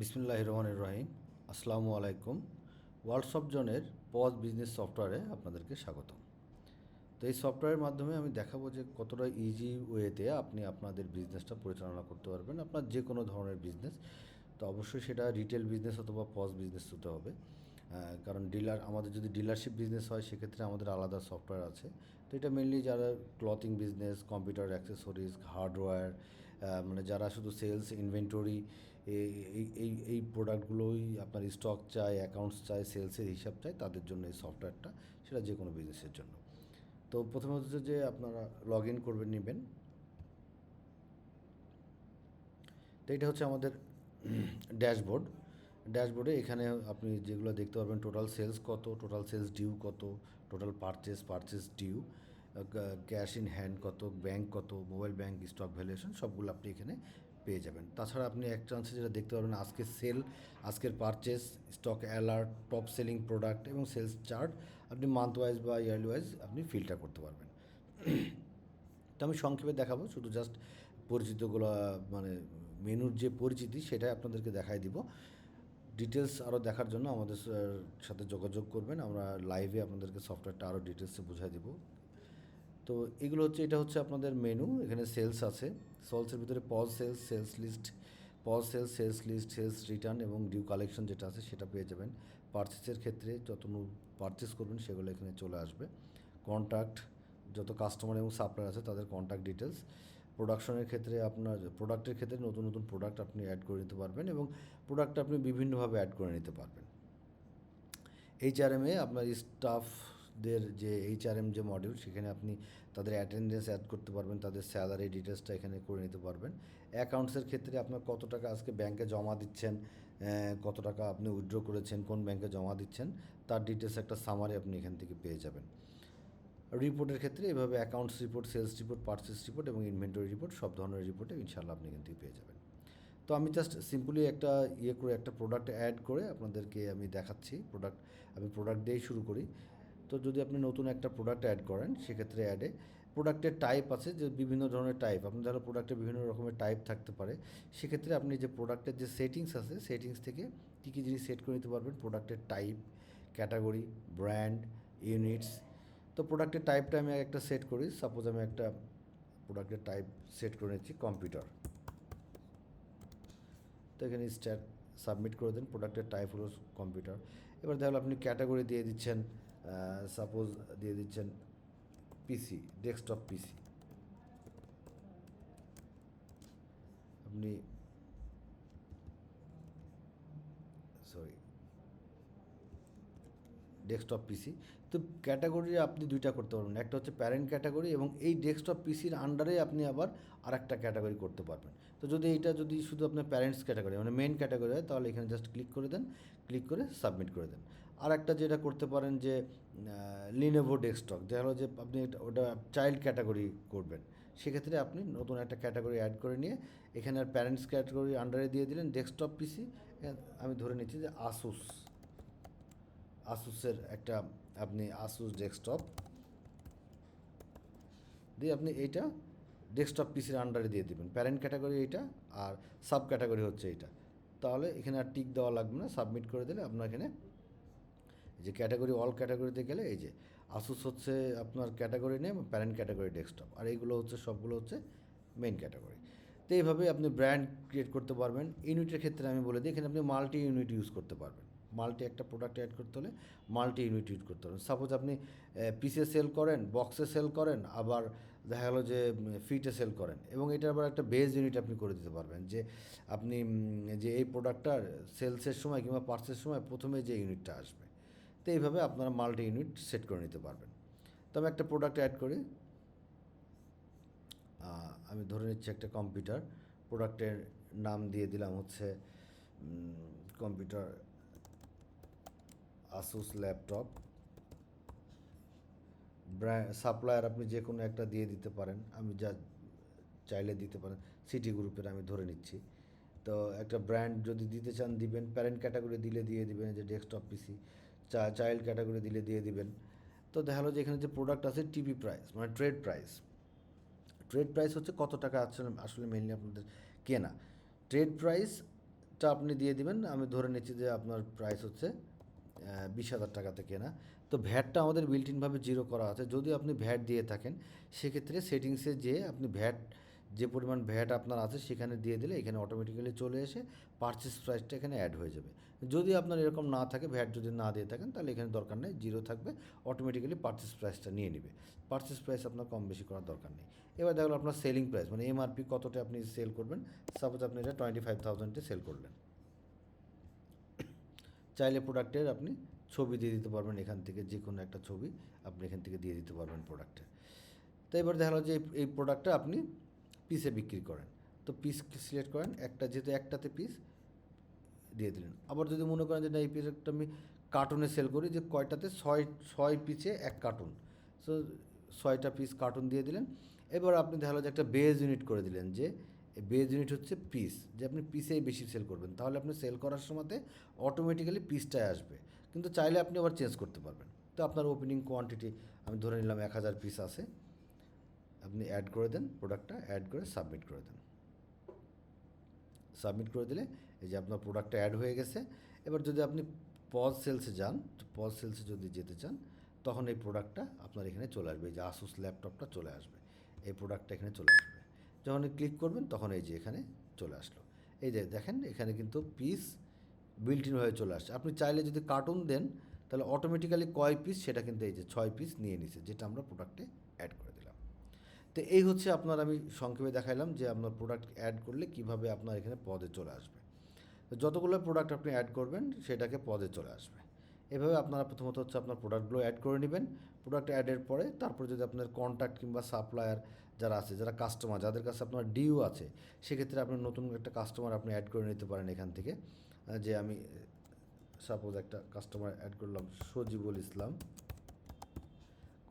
বিসমুল্লাহ রহমান রহিম। আসসালামু আলাইকুম। ওয়ার্ল্ডসপ জোনের পজ বিজনেস সফটওয়্যারে আপনাদেরকে স্বাগতম। তো এই সফটওয়্যারের মাধ্যমে আমি দেখাবো যে কতটা ইজি ওয়েতে আপনি আপনাদের বিজনেসটা পরিচালনা করতে পারবেন। আপনার যে কোনো ধরনের বিজনেস তো অবশ্যই সেটা রিটেল বিজনেস অথবা পজ বিজনেস হতে হবে। কারণ ডিলার আমাদের যদি ডিলারশিপ বিজনেস হয়, সেক্ষেত্রে আমাদের আলাদা সফটওয়্যার আছে। তো এটা মেনলি যারা clothing business computer accessories hardware মানে যারা শুধু সেলস ইনভেন্টরি এই এই প্রোডাক্টগুলোই আপনার স্টক চাই অ্যাকাউন্টস চাই সেলসের হিসাব চাই তাদের জন্য এই সফটওয়্যারটা সেটা যে কোনো বিজনেসের জন্য। তো প্রথমে হচ্ছে যে আপনারা লগ ইন করবেন, নেবেন। তো এটা হচ্ছে আমাদের ড্যাশবোর্ড ড্যাশবোর্ডে এখানে আপনি যেগুলো দেখতে পারবেন টোটাল সেলস কত টোটাল সেলস ডিউ কত total purchase purchase due cash in hand কত, ব্যাংক কত, মোবাইল ব্যাংক, স্টক ভ্যালুয়েশন, সবগুলো আপনি এখানে পেয়ে যাবেন। তাছাড়া আপনি এক চান্সে যেটা দেখতে পারবেন, আজকের সেল আজকের purchase stock alert top selling product এবং সেলস চার্ট আপনি মান্থ ওয়াইজ বা ইয়ারলি ওয়াইজ আপনি ফিল্টার করতে পারবেন। তো আমি সংক্ষেপে দেখাবো, শুধু জাস্ট পরিচিতগুলো মানে মেনুর যে পরিচিতি, সেটাই আপনাদেরকে দেখাই দিব। ডিটেলস আরও দেখার জন্য আমাদের সাথে যোগাযোগ করবেন, আমরা লাইভে আপনাদেরকে সফটওয়্যারটা আরও ডিটেলসে বুঝাই দিব। তো এগুলো হচ্ছে, এটা হচ্ছে আপনাদের মেনু এখানে সেলস আছে। সেলসের ভিতরে POS sales sales list POS sales sales list sales return এবং ডিউ কালেকশন যেটা আছে সেটা পেয়ে যাবেন। পারচেসের ক্ষেত্রে যত পারচেস করবেন সেগুলো এখানে চলে আসবে। কন্ট্যাক্ট যত কাস্টমার এবং সাপ্লায়ার আছে তাদের কন্ট্যাক্ট ডিটেলস প্রোডাকশনের ক্ষেত্রে আপনার প্রোডাক্টের ক্ষেত্রে নতুন নতুন প্রোডাক্ট আপনি অ্যাড করে নিতে পারবেন এবং প্রোডাক্ট আপনি বিভিন্নভাবে অ্যাড করে নিতে পারবেন। এইচআরএমে আপনার স্টাফদের যে এইচআরএম যে মডিউল সেখানে আপনি তাদের অ্যাটেন্ডেন্স অ্যাড করতে পারবেন, তাদের স্যালারি ডিটেলসটা এখানে করে নিতে পারবেন। অ্যাকাউন্টসের ক্ষেত্রে আপনার কত টাকা আজকে ব্যাংকে জমা দিচ্ছেন কত টাকা আপনি উইথড্র করেছেন, কোন ব্যাংকে জমা দিচ্ছেন, তার ডিটেলস একটা সামারি আপনি এখান থেকে পেয়ে যাবেন। রিপোর্টের ক্ষেত্রে এভাবে accounts report sales report purchase report এবং ইনভেন্টরি রিপোর্ট সব ধরনের রিপোর্টে ইনশাল্লাহ আপনি এখান থেকে পেয়ে যাবেন। তো আমি জাস্ট সিম্পলি একটা ইয়ে করে, একটা প্রোডাক্ট অ্যাড করে আপনাদেরকে আমি দেখাচ্ছি। প্রোডাক্ট আমি প্রোডাক্ট দিয়েই শুরু করি। তো যদি আপনি নতুন একটা প্রোডাক্ট অ্যাড করেন, সেক্ষেত্রে অ্যাডে প্রোডাক্টের টাইপ আছে যে বিভিন্ন ধরনের টাইপ আপনি ধরো প্রোডাক্টের বিভিন্ন রকমের টাইপ থাকতে পারে। সেক্ষেত্রে আপনি যে প্রোডাক্টের যে সেটিংস আছে সেটিংস থেকে কী কী জিনিস সেট করে নিতে পারবেন? প্রোডাক্টের টাইপ ক্যাটাগরি ব্র্যান্ড ইউনিটস তো প্রোডাক্টের টাইপটা আমি একটা সেট করি। সাপোজ আমি একটা প্রোডাক্টের টাইপ সেট করে নিচ্ছি কম্পিউটার তো এখানে স্ট্যাট সাবমিট করে দেন। প্রোডাক্টের টাইপ হলো কম্পিউটার এবার দেখো আপনি ক্যাটাগরি দিয়ে দিচ্ছেন সাপোজ দিয়ে দিচ্ছেন পিসি ডেস্কটপ পিসি আপনি সরি ডেস্কটপ পিসি তো ক্যাটাগরি আপনি দুইটা করতে পারবেন। একটা হচ্ছে প্যারেন্ট ক্যাটাগরি এবং এই ডেস্কটপ পিসির আন্ডারে আপনি আবার আরেকটা ক্যাটাগরি করতে পারবেন। তো যদি এটা যদি শুধু আপনার প্যারেন্টস ক্যাটাগরি মানে মেন ক্যাটাগরি হয়, তাহলে এখানে জাস্ট ক্লিক করে দেন ক্লিক করে সাবমিট করে দেন। আর একটা যেটা করতে পারেন যে লিনেভো ডেস্কটপ দেখা হলো যে আপনি ওটা চাইল্ড ক্যাটাগরি করবেন। সেক্ষেত্রে আপনি নতুন একটা ক্যাটাগরি অ্যাড করে নিয়ে, এখানে আর প্যারেন্টস ক্যাটাগরি আন্ডারে দিয়ে দিলেন ডেস্কটপ পিসি আমি ধরে নিচ্ছি যে আসুস আসুসের একটা আপনি আসুস ডেস্কটপ দিয়ে আপনি এইটা ডেস্কটপ পিসির আন্ডারে দিয়ে দিবেন। প্যারেন্ট ক্যাটাগরি এইটা আর সাব ক্যাটাগরি হচ্ছে এইটা। তাহলে এখানে আর টিক দেওয়া লাগবে না সাবমিট করে দিলে আপনার এখানে যে ক্যাটাগরি অল ক্যাটাগরিতে গেলে এই যে আসুস হচ্ছে আপনার category name parent category desktop আর এইগুলো হচ্ছে, সবগুলো হচ্ছে মেইন ক্যাটাগরি তো এইভাবে আপনি ব্র্যান্ড ক্রিয়েট করতে পারবেন। ইউনিটের ক্ষেত্রে আমি বলে দিই, এখানে আপনি মাল্টি ইউনিট ইউজ করতে পারবেন। মাল্টি একটা প্রোডাক্ট অ্যাড করতে হলে মাল্টি ইউনিট ইউজ করতে পারবেন সাপোজ আপনি পিসে সেল করেন বক্সে সেল করেন, আবার দেখা গেলো যে ফিটে সেল করেন এবং এটার আবার একটা বেজ ইউনিট আপনি করে দিতে পারবেন যে, আপনি যে এই প্রোডাক্টটার সেলসের সময় কিংবা পার্সের সময় প্রথমে যে ইউনিটটা আসবে। তো এইভাবে আপনারা মাল্টি ইউনিট সেট করে নিতে পারবেন। তো আমি একটা প্রোডাক্ট অ্যাড করি। আমি ধরে নিচ্ছি একটা কম্পিউটার। প্রোডাক্টের নাম দিয়ে দিলাম হচ্ছে computer Asus laptop. Brand supplier আপনি যে কোনো একটা দিয়ে দিতে পারেন। আমি যা চাইলে দিতে পারেন। সিটি গ্রুপের আমি ধরে নিচ্ছি। তো একটা ব্র্যান্ড যদি দিতে চান দিবেন। প্যারেন্ট ক্যাটাগরি দিলে দিয়ে দিবেন। যে ডেস্কটপ, পিসি। চাইল্ড ক্যাটাগরি দিলে দিয়ে দিবেন। তো দেখা গেলো যে এখানে যে প্রোডাক্ট আছে টিভি প্রাইস মানে ট্রেড প্রাইস ট্রেড প্রাইস হচ্ছে কত টাকা আসলে আসলে মেনলি আপনাদের কেনা। ট্রেড প্রাইসটা আপনি দিয়ে দিবেন, আমি ধরে নিচ্ছি যে আপনার প্রাইস হচ্ছে বিশ হাজার টাকাতে কেনা। তো ভ্যাটটা আমাদের বিল্ট ইনভাবে জিরো করা আছে। যদি আপনি ভ্যাট দিয়ে থাকেন, সেক্ষেত্রে সেটিংসে যেয়ে আপনি ভ্যাট যে পরিমাণ ভ্যাট আপনার আছে সেখানে দিয়ে দিলে এখানে অটোমেটিক্যালি চলে এসে পারচেস প্রাইসটা এখানে অ্যাড হয়ে যাবে। যদি আপনার এরকম না থাকে, ভ্যাট যদি না দিয়ে থাকেন, তাহলে এখানে দরকার নেই জিরো থাকবে অটোমেটিক্যালি পারচেস প্রাইসটা নিয়ে নেবে। পারচেস প্রাইস আপনার কম বেশি করার দরকার নেই। এবার দেখল আপনার সেলিং প্রাইস মানে এমআরপি কতটা আপনি সেল করবেন? সাপোজ আপনি এটা টোয়েন্টি ফাইভ থাউজেন্ডে সেল করলেন। চাইলে প্রোডাক্টের আপনি ছবি দিয়ে দিতে পারবেন এখান থেকে, যে কোনো একটা ছবি আপনি এখান থেকে দিয়ে দিতে পারবেন প্রোডাক্টের তো এবার দেখা যে এই প্রোডাক্টটা আপনি পিসে বিক্রি করেন। তো পিস সিলেক্ট করেন, একটা যেহেতু একটাতে পিস দিয়ে দিলেন। আবার যদি মনে করেন যে না, এই পিসটা আমি কার্টুনে সেল করি, যে কয়টাতে ছয় ছয় পিসে এক কার্টুন সো ছয়টা পিস কার্টুন দিয়ে দিলেন। এবার আপনি দেখা যে একটা বেজ ইউনিট করে দিলেন যে বেজ ইউনিট হচ্ছে পিস যে আপনি পিসেই বেশি সেল করবেন। তাহলে আপনি সেল করার সময়তে অটোমেটিক্যালি পিসটাই আসবে। কিন্তু চাইলে আপনি আবার চেঞ্জ করতে পারবেন। তো আপনার ওপেনিং কোয়ান্টিটি আমি ধরে নিলাম এক হাজার পিস আছে। আপনি অ্যাড করে দেন প্রোডাক্টটা অ্যাড করে সাবমিট করে দেন। সাবমিট করে দিলে এই যে আপনার প্রোডাক্টটা অ্যাড হয়ে গেছে। এবার যদি আপনি পজ সেলসে যান পজ সেলসে যদি যেতে চান, তখন এই প্রোডাক্টটা আপনার এখানে চলে আসবে। এই যে আসুস ল্যাপটপটা চলে আসবে। এই প্রোডাক্টটা এখানে চলে আসবে। যখন ক্লিক করবেন, তখন এই যে এখানে চলে আসলো। এই যে দেখেন, এখানে কিন্তু পিস বিল্ট ইন হয়ে চলে আসছে। আপনি চাইলে যদি কার্টুন দেন, তাহলে অটোমেটিক্যালি কয় পিস সেটা কিন্তু এই যে ছয় পিস নিয়ে নিছে, যেটা আমরা প্রোডাক্টে অ্যাড করে তো এই হচ্ছে আপনার আমি সংক্ষেপে দেখাইলাম যে আপনার প্রোডাক্ট অ্যাড করলে কীভাবে আপনার এখানে পদে চলে আসবে। যতগুলো প্রোডাক্ট আপনি অ্যাড করবেন, সেটাকে পদে চলে আসবে। এভাবে আপনারা প্রথমত হচ্ছে আপনার প্রোডাক্টগুলো অ্যাড করে নেবেন। প্রোডাক্ট অ্যাডের পরে তারপরে যদি আপনার কন্ট্যাক্ট কিংবা সাপ্লায়ার যারা আছে, যারা কাস্টমার যাদের কাছে আপনার ডিউ আছে, সেক্ষেত্রে আপনি নতুন একটা কাস্টমার আপনি অ্যাড করে নিতে পারেন এখান থেকে। যে আমি সাপোজ একটা কাস্টমার অ্যাড করলাম, Sajibul Islam.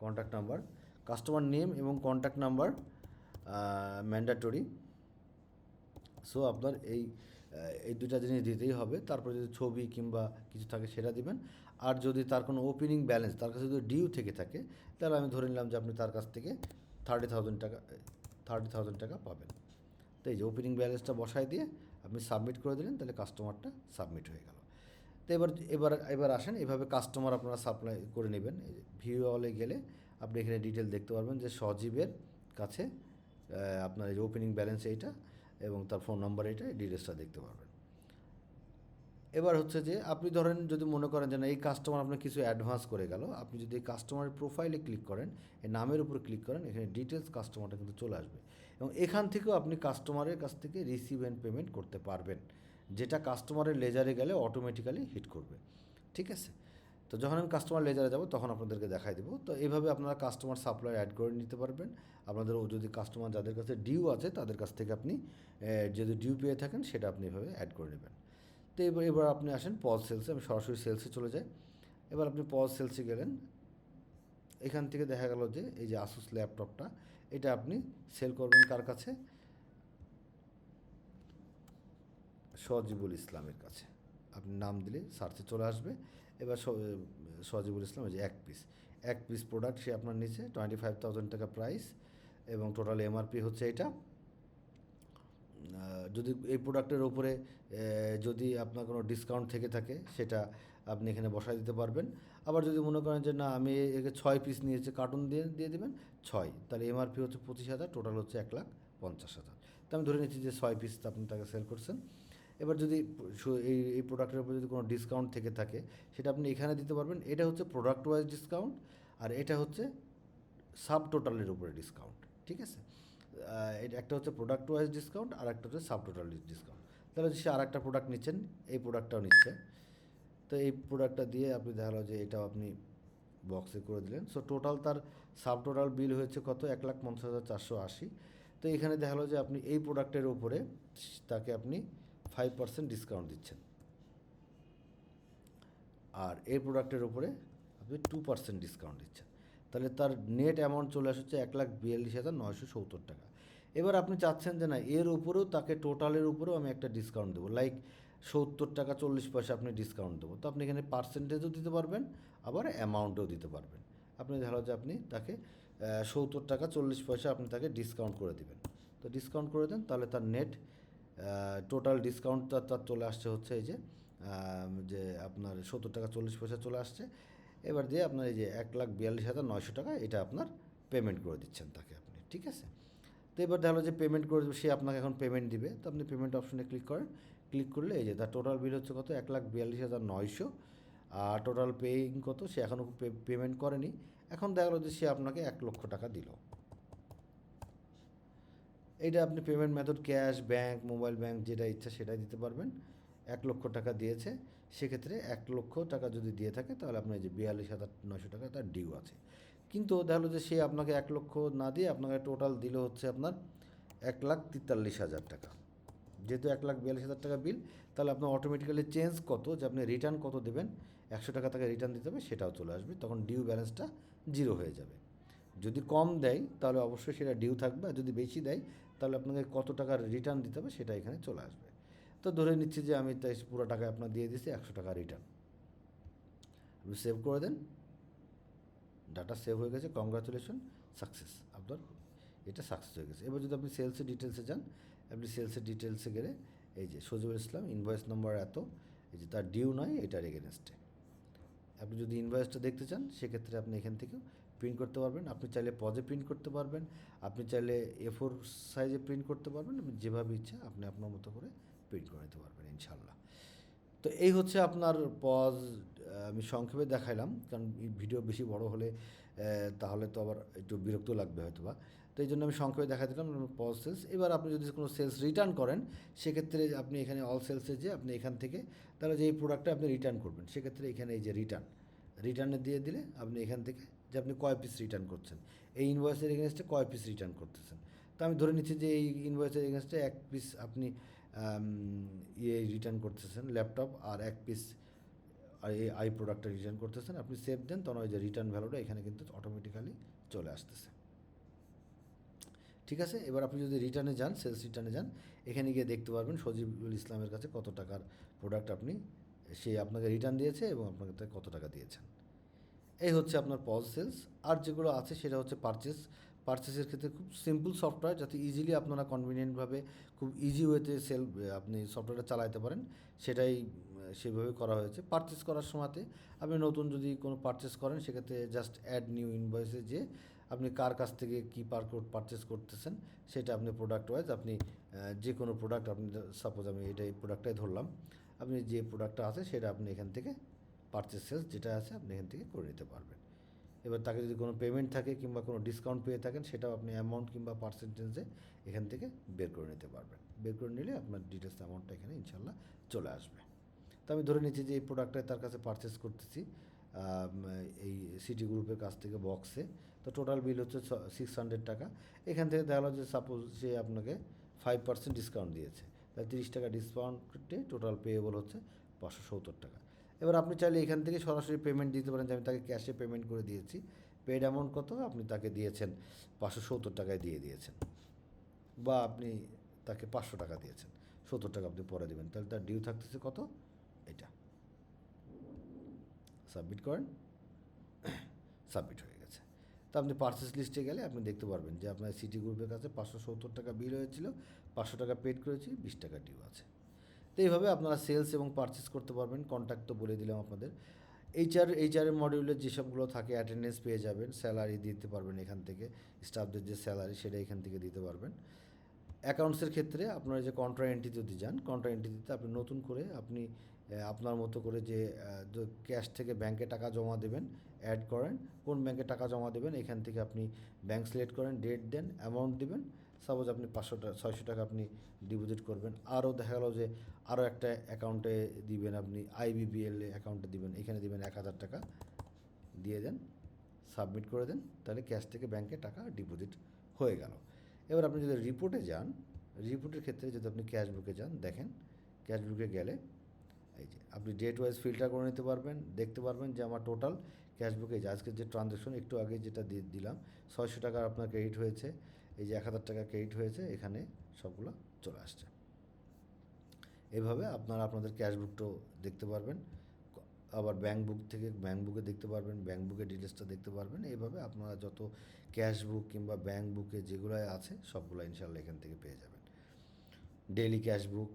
Contact number customer name এবং কন্ট্যাক্ট নাম্বার ম্যান্ডাটরি সো আপনার এই এই দুটা জিনিস দিতেই হবে। তারপর যদি ছবি কিংবা কিছু থাকে সেটা দিবেন। আর যদি তার কোনো ওপেনিং ব্যালেন্স তার কাছে যদি ডিউ থেকে থাকে, তাহলে আমি ধরে নিলাম যে আপনি তার কাছ থেকে থার্টি থাউজেন্ড টাকা থার্টি থাউজেন্ড টাকা পাবেন। তো এই যে ওপেনিং ব্যালেন্সটা বসায় দিয়ে আপনি সাবমিট করে দিলেন, তাহলে কাস্টমারটা সাবমিট হয়ে গেল। তো এবার এবার এবার আসেন। এভাবে কাস্টমার আপনারা সাপ্লাই করে নেবেন। ভিউ অলে গেলে আপনি এখানে ডিটেল দেখতে পারবেন যে সজীবের কাছে আপনার এই ওপেনিং ব্যালেন্স এইটা এবং তার ফোন নাম্বার এটা ডিটেলসটা দেখতে পারবেন। এবার হচ্ছে যে আপনি ধরেন যদি মনে করেন যে না, এই কাস্টমার আপনার কিছু অ্যাডভান্স করে গেল, আপনি যদি কাস্টমারের প্রোফাইলে ক্লিক করেন এই নামের উপর ক্লিক করেন, এখানে ডিটেলস কাস্টমারটা কিন্তু চলে আসবে। এবং এখান থেকেও আপনি কাস্টমারের কাছ থেকে রিসিভ অ্যান্ড পেমেন্ট করতে পারবেন। যেটা কাস্টমারের লেজারে গেলে অটোমেটিক্যালি হিট করবে। ঠিক আছে? তো যখন আমি কাস্টমার লেজারে যাব, তখন আপনাদেরকে দেখাই দেবো। তো এইভাবে আপনারা কাস্টমার সাপ্লাই অ্যাড করে নিতে পারবেন। আপনাদের যদি কাস্টমার যাদের কাছে ডিউ আছে, তাদের কাছ থেকে আপনি যদি ডিউ পেয়ে থাকেন, সেটা আপনি এভাবে অ্যাড করে নেবেন। তো এবার এবার আপনি আসেন পজ সেলসে আমি সরাসরি সেলসে চলে যাই। এবার আপনি পজ সেলসে গেলেন। এখান থেকে দেখা গেল যে, এই যে আসুস ল্যাপটপটা এটা আপনি সেল করবেন কার কাছে? সজিবুল ইসলামের কাছে। আপনি নাম দিলে সার্চে চলে আসবে। এবার সজিবুল ইসলাম যে এক পিস এক পিস প্রোডাক্ট সে আপনার নিচে টোয়েন্টি ফাইভ থাউজেন্ড টাকা প্রাইস এবং টোটাল এমআরপি হচ্ছে এটা। যদি এই প্রোডাক্টের ওপরে যদি আপনার কোনো ডিসকাউন্ট থেকে থাকে, সেটা আপনি এখানে বসায় দিতে পারবেন। আবার যদি মনে করেন যে না, আমি একে ছয় পিস নিয়েছি কার্টুন দিয়ে দিয়ে দেবেন, ছয়। তাহলে এমআরপি হচ্ছে পঁচিশ হাজার টোটাল হচ্ছে এক লাখ পঞ্চাশ হাজার। তো আমি ধরে নিচ্ছি যে ছয় পিস আপনি তাকে সেল করছেন। এবার যদি এই এই প্রোডাক্টের উপর যদি কোনো ডিসকাউন্ট থেকে থাকে, সেটা আপনি এখানে দিতে পারবেন। এটা হচ্ছে প্রোডাক্ট ওয়াইজ ডিসকাউন্ট আর এটা হচ্ছে সাব টোটালের উপরে ডিসকাউন্ট ঠিক আছে? একটা হচ্ছে প্রোডাক্ট ওয়াইজ ডিসকাউন্ট আর একটা হচ্ছে সাব টোটাল ডিসকাউন্ট তাহলে সে আর একটা প্রোডাক্ট নিচ্ছেন, এই প্রোডাক্টটাও নিচ্ছে। তো এই প্রোডাক্টটা দিয়ে আপনি দেখা গেলো যে এটাও আপনি বক্সে করে দিলেন। সো টোটাল তার সাব টোটাল বিল হয়েছে কত? এক লাখ পঞ্চাশ হাজার চারশো আশি। তো এখানে দেখা গেলো যে আপনি এই প্রোডাক্টের উপরে তাকে আপনি ফাইভ পার্সেন্ট ডিসকাউন্ট দিচ্ছেন। আর এই প্রোডাক্টের উপরে আপনি টু পার্সেন্ট ডিসকাউন্ট দিচ্ছেন। তাহলে তার নেট অ্যামাউন্ট চলে আসছে এক লাখ বিয়াল্লিশ হাজার নয়শো সত্তর টাকা। এবার আপনি চাচ্ছেন যে না, এর উপরেও তাকে টোটালের উপরেও আমি একটা ডিসকাউন্ট দেবো। লাইক সত্তর টাকা, চল্লিশ পয়সা আপনি ডিসকাউন্ট দেবো। তো আপনি এখানে পার্সেন্টেজও দিতে পারবেন, আবার অ্যামাউন্টও দিতে পারবেন। আপনি ধরো যে আপনি তাকে সত্তর টাকা, চল্লিশ পয়সা আপনি তাকে ডিসকাউন্ট করে দেবেন। তো ডিসকাউন্ট করে দেন, তাহলে তার নেট টোটাল ডিসকাউন্টটা তার চলে আসছে হচ্ছে এই যে যে আপনার সত্তর টাকা চল্লিশ পয়সা চলে আসছে। এবার দিয়ে আপনার এই যে এক লাখ বিয়াল্লিশ হাজার নয়শো টাকা এটা আপনার পেমেন্ট করে দিচ্ছেন তাকে আপনি, ঠিক আছে? তো এবার দেখাল যে পেমেন্ট করে সে আপনাকে এখন পেমেন্ট দিবে। তো আপনি পেমেন্ট অপশনে ক্লিক করেন। ক্লিক করলে এই যে তার টোটাল বিল হচ্ছে কত? এক লাখ বিয়াল্লিশ হাজার নয়শো। আর টোটাল পেইং কত? সে এখনও পেমেন্ট করেনি। এখন দেখা যে সে আপনাকে এক লক্ষ টাকা দিল। এইটা আপনি payment method cash bank mobile bank যেটা ইচ্ছা সেটাই দিতে পারবেন। এক লক্ষ টাকা দিয়েছে, সেক্ষেত্রে এক লক্ষ টাকা যদি দিয়ে থাকে, তাহলে আপনার যে বিয়াল্লিশ হাজার নয়শো টাকা তার ডিউ আছে। কিন্তু গেলো যে সে আপনাকে এক লক্ষ না দিয়ে আপনাকে টোটাল দিল হচ্ছে আপনার এক লাখ তেতাল্লিশ হাজার টাকা। যেহেতু এক লাখ বিয়াল্লিশ হাজার টাকা বিল তাহলে আপনার অটোমেটিক্যালি চেঞ্জ কত, যে আপনি রিটার্ন কত দেবেন, একশো টাকা তাকে রিটার্ন দিতে হবে, সেটাও চলে আসবে। তখন ডিউ ব্যালেন্সটা জিরো হয়ে যাবে। যদি কম দেয়, তাহলে অবশ্যই সেটা ডিউ থাকবে। আর যদি বেশি দেয়, তাহলে আপনাকে কত টাকার রিটার্ন দিতে হবে সেটা এখানে চলে আসবে। তো ধরে নিচ্ছি যে আমি তাই পুরো টাকা আপনার দিয়ে দিচ্ছি একশো টাকা রিটার্ন আপনি সেভ করে দেন। ডাটা সেভ হয়ে গেছে কংগ্রাচুলেশন সাকসেস আপনার এটা সাকসেস হয়ে গেছে। এবার যদি আপনি সেলসের ডিটেলসে যান, আপনি সেলসের ডিটেলসে গেলে এই যে সজিবুল ইসলাম ইনভয়েস নম্বর এত, এই যে তার ডিউ নয়, এটার এগেনস্টে আপনি যদি ইনভয়েসটা দেখতে চান, সেক্ষেত্রে আপনি এখান থেকেও প্রিন্ট করতে পারবেন, আপনি চাইলে পজে প্রিন্ট করতে পারবেন, আপনি চাইলে এ ফোর সাইজে প্রিন্ট করতে পারবেন যেভাবে ইচ্ছা আপনি আপনার মতো করে প্রিন্ট করে নিতে পারবেন ইনশাল্লাহ তো এই হচ্ছে আপনার পজ আমি সংক্ষেপে দেখাইলাম, কারণ ভিডিও বেশি বড় হলে তাহলে তো আবার একটু বিরক্ত লাগবে হয়তো বা তো এই জন্য আমি সংক্ষেপে দেখা দিলাম পজ সেলস এবার আপনি যদি কোনো সেলস রিটার্ন করেন, সেক্ষেত্রে আপনি এখানে অল সেলসে যে আপনি এখান থেকে, তাহলে যে এই প্রোডাক্টটা আপনি রিটার্ন করবেন, সেক্ষেত্রে এখানে এই যে রিটার্ন রিটার্নে দিয়ে দিলে আপনি এখান থেকে যে আপনি কয় পিস রিটার্ন করছেন। এই ইনভয়েসের এগেনস্টে কয় পিস রিটার্ন করতেছেন? তো আমি ধরে নিচ্ছি যে এই ইনভয়েসের এগেনস্টে এক পিস আপনি ইয়ে রিটার্ন করতেছেন ল্যাপটপ আর এক পিস এই আই প্রোডাক্টটা রিটার্ন করতেছেন, আপনি সেভ দেন, তখন ওই যে রিটার্ন ভ্যালুটা এখানে কিন্তু অটোমেটিক্যালি চলে আসতেছে। ঠিক আছে? এবার আপনি যদি রিটার্নে যান সেলস রিটার্নে যান, এখানে গিয়ে দেখতে পারবেন সজিবুল ইসলামের কাছে কত টাকার প্রোডাক্ট আপনি, সে আপনাকে রিটার্ন দিয়েছে এবং আপনাকে কত টাকা দিয়েছেন। এই হচ্ছে আপনার পজ সেলস আর যেগুলো আছে সেটা হচ্ছে পারচেস পারচেসের ক্ষেত্রে খুব সিম্পল সফটওয়্যার যাতে ইজিলি আপনারা কনভিনিয়েন্টভাবে খুব ইজি ওয়েতে সেল আপনি সফটওয়্যারটা চালাতে পারেন, সেটাই, সেভাবে করা হয়েছে। পারচেস করার সময়তে আপনি নতুন যদি কোনো পারচেস করেন, সেক্ষেত্রে জাস্ট অ্যাড নিউ ইনভয়েসে যে আপনি কার কাছ থেকে কী পার কোড পারচেস করতেছেন, সেটা আপনি প্রোডাক্ট ওয়াইজ আপনি যে কোনো প্রোডাক্ট আপনি সাপোজ আমি এটা এই প্রোডাক্টটাই ধরলাম, আপনি যে প্রোডাক্টটা আছে, সেটা আপনি এখান থেকে পারচেস সেলস যেটা আছে আপনি এখান থেকে করে নিতে পারবেন। এবার তাকে যদি কোনো পেমেন্ট থাকে কিংবা কোনো ডিসকাউন্ট পেয়ে থাকেন, সেটাও আপনি অ্যামাউন্ট কিংবা পার্সেন্টেজে এখান থেকে বের করে নিতে পারবেন। বের করে নিলে আপনার ডিটেলস অ্যামাউন্টটা এখানে ইনশাল্লাহ চলে আসবে। তো আমি ধরে নিচ্ছি যে এই প্রোডাক্টটা তার কাছে পারচেস করতেছি এই সিটি গ্রুপের কাছ থেকে বক্সে তো টোটাল বিল হচ্ছে সিক্স হান্ড্রেড টাকা। এখান থেকে দেখা যে সাপোজ সে আপনাকে ফাইভ পার্সেন্ট ডিসকাউন্ট দিয়েছে। তাহলে তিরিশ টাকা ডিসকাউন্টে টোটাল পেয়েবল হচ্ছে পাঁচশো সত্তর টাকা। এবার আপনি চাইলে এখান থেকে সরাসরি পেমেন্ট দিতে পারেন যে আমি তাকে ক্যাশে পেমেন্ট করে দিয়েছি। পেড অ্যামাউন্ট কত? আপনি তাকে দিয়েছেন পাঁচশো সত্তর টাকায় দিয়ে দিয়েছেন। বা আপনি তাকে পাঁচশো টাকা দিয়েছেন। সত্তর টাকা আপনি পরে দেবেন। তাহলে তার ডিউ থাকতেছে কত? এটা। সাবমিট করেন। সাবমিট হয়ে গেছে। তো আপনি পার্সেস লিস্টে গেলে আপনি দেখতে পারবেন যে আপনার সিটি গ্রুপের কাছে পাঁচশো সত্তর টাকা বিল হয়েছিল, পাঁচশো টাকা পেড করেছি, বিশ টাকা ডিউ আছে। তো এইভাবে আপনারা সেলস এবং পারচেস করতে পারবেন। কন্ট্যাক্ট তো বলে দিলাম আপনাদের। এইচআর এইচআরের মডিউলের যেসবগুলো থাকে অ্যাটেন্ডেন্স পেয়ে যাবেন স্যালারি দিতে পারবেন এখান থেকে। স্টাফদের যে স্যালারি সেটা এখান থেকে দিতে পারবেন। অ্যাকাউন্টসের ক্ষেত্রে আপনারা যে কন্ট্রা এন্ট্রি যদি যান কন্ট্রা এন্ট্রিতে আপনি নতুন করে আপনি আপনার মতো করে যে ক্যাশ থেকে ব্যাংকে টাকা জমা দেবেন অ্যাড করেন। কোন ব্যাংকে টাকা জমা দেবেন, এখান থেকে আপনি ব্যাংক সিলেক্ট করেন ডেট দেন অ্যামাউন্ট দিবেন। সাপোজ আপনি পাঁচশো টাকা ছয়শো টাকা আপনি ডিপোজিট করবেন। আরও দেখা গেলো যে আরও একটা অ্যাকাউন্টে দিবেন আপনি আইবিবিএল অ্যাকাউন্টে দিবেন, এখানে দিবেন এক হাজার টাকা। দিয়ে দেন সাবমিট করে দেন, তাহলে ক্যাশ থেকে ব্যাংকে টাকা ডিপোজিট হয়ে গেল। এবার আপনি যদি রিপোর্টে যান রিপোর্টের ক্ষেত্রে যদি আপনি ক্যাশ বুকে যান, দেখেন ক্যাশ বুকে গেলে এই যে আপনি ডেট ওয়াইজ ফিল্টার করে নিতে পারবেন, দেখতে পারবেন যে আমার টোটাল ক্যাশ বুকে যে আজকের যে ট্রানজ্যাকশন একটু আগে যেটা দিয়ে দিলাম, ছয়শো টাকা আপনার ক্রেডিট হয়েছে। এই যে এক হাজার টাকা ক্রেডিট হয়েছে, এখানে সবগুলো চলে আসছে। এভাবে আপনারা আপনাদের ক্যাশ বুকটাও দেখতে পারবেন, আবার ব্যাঙ্ক বুক থেকে ব্যাঙ্ক বুকে দেখতে পারবেন ব্যাঙ্ক বুকের ডিটেলসটা দেখতে পারবেন। এইভাবে আপনারা যত ক্যাশ বুক কিংবা ব্যাঙ্ক বুকে যেগুলো আছে, সবগুলো ইনশাল্লাহ এখান থেকে পেয়ে যাবেন। ডেইলি ক্যাশবুক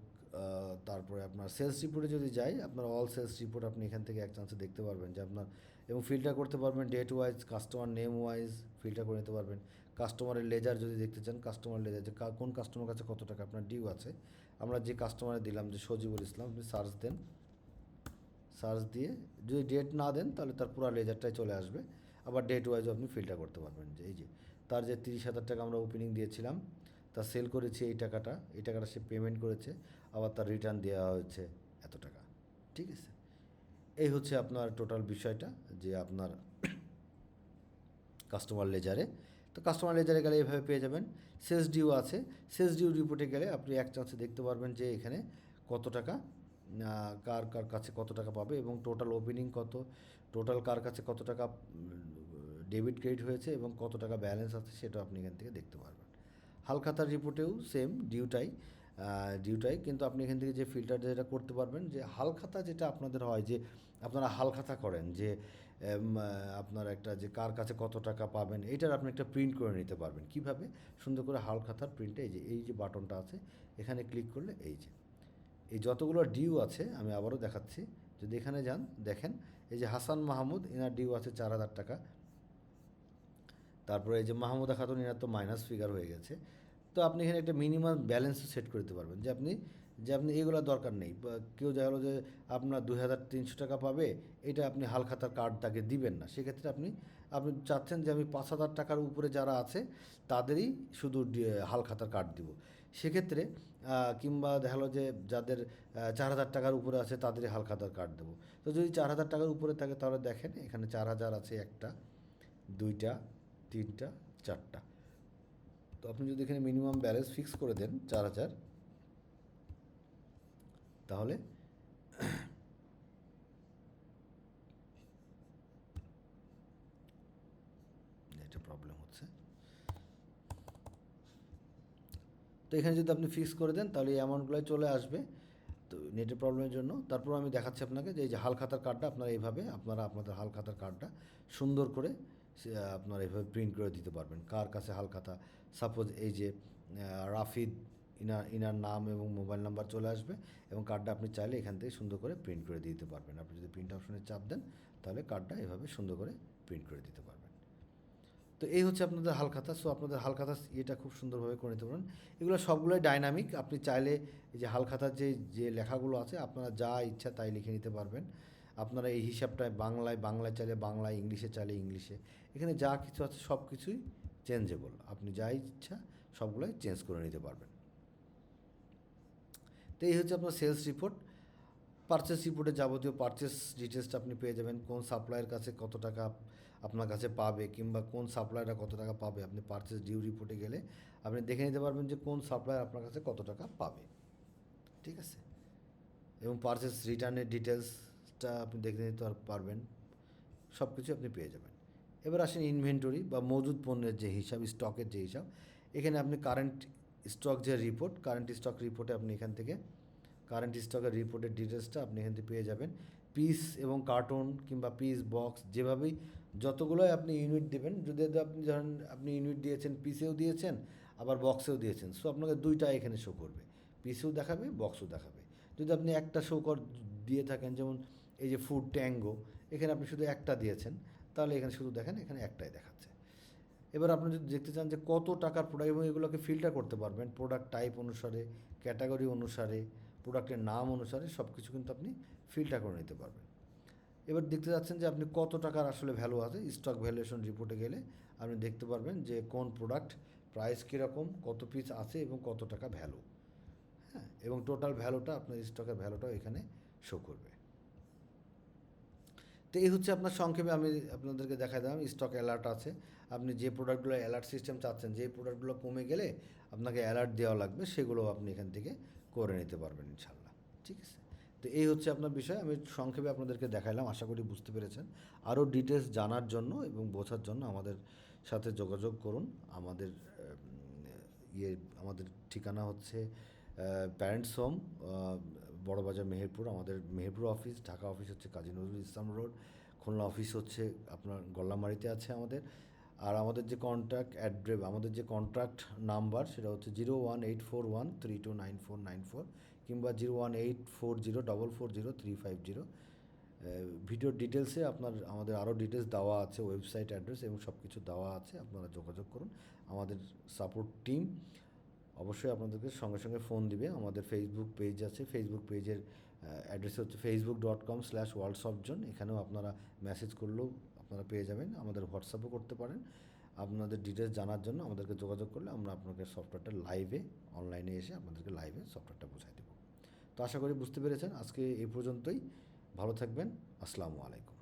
তারপরে আপনার সেলস রিপোর্টে যদি যাই, আপনার অল সেলস রিপোর্ট আপনি এখান থেকে এক চান্সে দেখতে পারবেন যে আপনার, এবং ফিল্টার করতে পারবেন date wise customer name wise filter করে নিতে পারবেন। কাস্টমারের লেজার যদি দেখতে চান কাস্টমার লেজার যে কোন কাস্টমার কাছে কত টাকা আপনার ডিউ আছে, আমরা যে কাস্টমারে দিলাম, যে সজিবুল ইসলাম, আপনি সার্চ দেন সার্চ দিয়ে যদি ডেট না দেন, তাহলে তার পুরো লেজারটাই চলে আসবে। আবার ডেট ওয়াইজও আপনি ফিল্টার করতে পারবেন যে এই যে তার যে তিরিশ হাজার টাকা আমরা ওপেনিং দিয়েছিলাম তা সেল করেছি এই টাকাটা এই টাকাটা সে পেমেন্ট করেছে, আবার তার রিটার্ন দেওয়া হয়েছে এত টাকা। ঠিক আছে? এই হচ্ছে আপনার টোটাল বিষয়টা যে আপনার কাস্টমার লেজারে তো কাস্টমার লেজারে গেলে এভাবে পেয়ে যাবেন। সেলস ডিউ আছে। সেলস ডিউ রিপোর্টে গেলে আপনি এক চান্সে দেখতে পারবেন যে এখানে কত টাকা কার কার কাছে কত টাকা পাবে এবং টোটাল ওপেনিং কত টোটাল কার কাছে কত টাকা ডেবিট ক্রেডিট হয়েছে এবং কত টাকা ব্যালেন্স আছে সেটা আপনি এখান থেকে দেখতে পারবেন। হালখাতার রিপোর্টেও সেম ডিউটাই ডিউটাই কিন্তু আপনি এখান থেকে যে ফিল্টার যেটা করতে পারবেন যে হালখাতা যেটা আপনাদের হয় যে আপনারা হালখাতা করেন যে আপনার একটা যে কার কাছে কত টাকা পাবেন, এটার আপনি একটা প্রিন্ট করে নিতে পারবেন। কীভাবে? সুন্দর করে হালখাতার প্রিন্টে এই যে এই যে বাটনটা আছে, এখানে ক্লিক করলে এই যে। এই যতগুলো ডিউ আছে, আমি আবারও দেখাচ্ছি। যদি এখানে যান, দেখেন, এই যে হাসান মাহমুদ, এনার ডিউ আছে চার হাজার টাকা। তারপরে এই যে মাহমুদা খাতুন এনার তো মাইনাস ফিগার হয়ে গেছে। তো আপনি এখানে একটা মিনিমাম ব্যালেন্সও সেট করে দিতে পারবেন। যে আপনি যে আপনি এগুলো দরকার নেই। কেউ দেখা যে আপনার দুই হাজার তিনশো টাকা পাবে, এটা আপনি হালখাতার কার্ড তাকে দিবেন না। সেক্ষেত্রে আপনি আপনি চাচ্ছেন যে আমি পাঁচ হাজার টাকার উপরে যারা আছে, তাদেরই শুধু হালখাতার কার্ড দিব। সেক্ষেত্রে কিংবা দেখা যে যাদের চার হাজার টাকার উপরে আছে, তাদেরই হালখাতার কার্ড দেবো। তো যদি চার হাজার টাকার উপরে থাকে, তাহলে দেখেন এখানে চার হাজার আছে একটা, দুইটা, তিনটা, চারটা। তো আপনি যদি এখানে মিনিমাম ব্যালেন্স ফিক্স করে দেন চার হাজার তাহলে? এটা প্রবলেম হচ্ছে। তো এখানে যদি আপনি ফিক্স করে দেন, তাহলে এই অ্যামাউন্টগুলোই চলে আসবে। তো নেটের প্রবলেমের জন্য। তারপর আমি দেখাচ্ছি আপনাকে যে এই যে হাল খাতার কার্ডটা আপনারা এইভাবে আপনারা আপনাদের হাল খাতার কার্ডটা সুন্দর করে আপনারা এইভাবে প্রিন্ট করে দিতে পারবেন। কার কাছে হাল খাতা? সাপোজ এই যে রাফিদ ইনার ইনার নাম এবং মোবাইল নাম্বার চলে আসবে এবং কার্ডটা আপনি চাইলে এখান থেকে সুন্দর করে প্রিন্ট করে দিতে পারবেন। আপনি যদি প্রিন্ট অপশনে চাপ দেন, তাহলে কার্ডটা এভাবে সুন্দর করে প্রিন্ট করে দিতে পারবেন। তো এই হচ্ছে আপনাদের হালখাতা। সো আপনাদের হালখাতা ইয়েটা খুব সুন্দরভাবে করে নিতে পারেন এগুলো সবগুলোই ডাইনামিক আপনি চাইলে এই যে হালখাতার যে যে লেখাগুলো আছে, আপনারা যা ইচ্ছা তাই লিখে নিতে পারবেন। আপনারা এই হিসাবটায় বাংলায় বাংলায় চাইলে বাংলায়, ইংলিশে চাইলে ইংলিশে। এখানে যা কিছু আছে সব কিছুই চেঞ্জেবল আপনি যা ইচ্ছা সবগুলোই চেঞ্জ করে নিতে পারবেন। তো এই হচ্ছে আপনার সেলস রিপোর্ট পারচেস রিপোর্টে যাবতীয় পারচেস ডিটেলসটা আপনি পেয়ে যাবেন। কোন সাপ্লায়ার কাছে কত টাকা আপনার কাছে পাবে কিংবা কোন সাপ্লায়াররা কত টাকা পাবে আপনি পারচেস ডিউ রিপোর্টে গেলে আপনি দেখে নিতে পারবেন যে কোন সাপ্লায়ার আপনার কাছে কত টাকা পাবে। ঠিক আছে? এবং পারচেস রিটার্নের ডিটেলসটা আপনি দেখে নিতে পার- পারবেন। সব কিছু আপনি পেয়ে যাবেন। এবার আসেন ইনভেন্টরি বা মজুদ পণ্যের যে হিসাব স্টকের যে হিসাব, এখানে আপনি কারেন্ট স্টক যে রিপোর্ট কারেন্ট স্টক রিপোর্টে আপনি এখান থেকে কারেন্ট স্টকের রিপোর্টের ডিটেলসটা আপনি এখান থেকে পেয়ে যাবেন। পিস এবং কার্টুন কিংবা পিস বক্স যেভাবেই যতগুলোই আপনি ইউনিট দেবেন, যদি আপনি ধরেন আপনি ইউনিট দিয়েছেন পিসেও দিয়েছেন, আবার বক্সেও দিয়েছেন। সো আপনাকে দুইটা এখানে শো করবে। পিসেও দেখাবে বক্সও দেখাবে। যদি আপনি একটা শো কর, দিয়ে থাকেন, যেমন এই যে ফুড ট্যাঙ্গো এখানে আপনি শুধু একটা দিয়েছেন, তাহলে এখানে শুধু দেখেন, এখানে একটাই দেখাচ্ছে। এবার আপনি যদি দেখতে চান যে কত টাকার প্রোডাক্ট এবং এগুলোকে ফিল্টার করতে পারবেন প্রোডাক্ট টাইপ অনুসারে ক্যাটাগরি অনুসারে প্রোডাক্টের নাম অনুসারে সব কিছু কিন্তু আপনি ফিল্টার করে নিতে পারবেন। এবার দেখতে যাচ্ছেন যে আপনি কত টাকার আসলে ভ্যালু আছে স্টক ভ্যালুয়েশন রিপোর্টে গেলে আপনি দেখতে পারবেন যে কোন প্রোডাক্ট প্রাইস কীরকম, কত পিস আছে এবং কত টাকা ভ্যালু হ্যাঁ এবং টোটাল ভ্যালুটা আপনার স্টকের ভ্যালুটাও এখানে শো করবে। তো এই হচ্ছে আপনার সংক্ষেপে আমি আপনাদেরকে দেখাই দিলাম স্টক অ্যালার্ট আছে। আপনি যে প্রোডাক্টগুলো অ্যালার্ট সিস্টেম চাচ্ছেন, যে প্রোডাক্টগুলো কমে গেলে আপনাকে অ্যালার্ট দেওয়া লাগবে সেগুলো আপনি এখান থেকে করে নিতে পারবেন ইনশাল্লাহ ঠিক আছে? তো এই হচ্ছে আপনার বিষয়, আমি সংক্ষেপে আপনাদেরকে দেখাইলাম, আশা করি বুঝতে পেরেছেন। আরও ডিটেলস জানার জন্য এবং বোঝার জন্য আমাদের সাথে যোগাযোগ করুন। আমাদের ইয়ে আমাদের ঠিকানা হচ্ছে প্যারেন্টস হোম বড়বাজার মেহেরপুর, আমাদের মেহেরপুর অফিস ঢাকা অফিস হচ্ছে কাজী নজরুল ইসলাম রোড খুলনা অফিস হচ্ছে আপনার গল্লামারিতে আছে আমাদের। আর আমাদের যে কন্ট্যাক্ট অ্যাড্রেস আমাদের যে কন্ট্রাক্ট নাম্বার সেটা হচ্ছে zero one eight four one three two nine four nine four কিংবা zero one eight four zero double four zero three five zero ভিডিওর ডিটেলসে আপনার, আমাদের আরও ডিটেলস দেওয়া আছে ওয়েবসাইট অ্যাড্রেস এবং সব কিছু দেওয়া আছে, আপনারা যোগাযোগ করুন। আমাদের সাপোর্ট টিম অবশ্যই আপনাদেরকে সঙ্গে সঙ্গে ফোন দিবে। আমাদের ফেসবুক পেজ আছে। ফেসবুক পেজের অ্যাড্রেস হচ্ছে Facebook dot com slash world zone এখানেও আপনারা মেসেজ করলেও আপনারা পেয়ে যাবেন। আমাদের হোয়াটসঅ্যাপও করতে পারেন। আপনাদের ডিটেলস জানার জন্য আমাদেরকে যোগাযোগ করলে আমরা আপনাকে সফটওয়্যারটা লাইভে অনলাইনে এসে আপনাদেরকে লাইভে সফটওয়্যারটা বোঝাই দেবো। তো আশা করি বুঝতে পেরেছেন। আজকে এই পর্যন্তই। ভালো থাকবেন। আসসালামু আলাইকুম।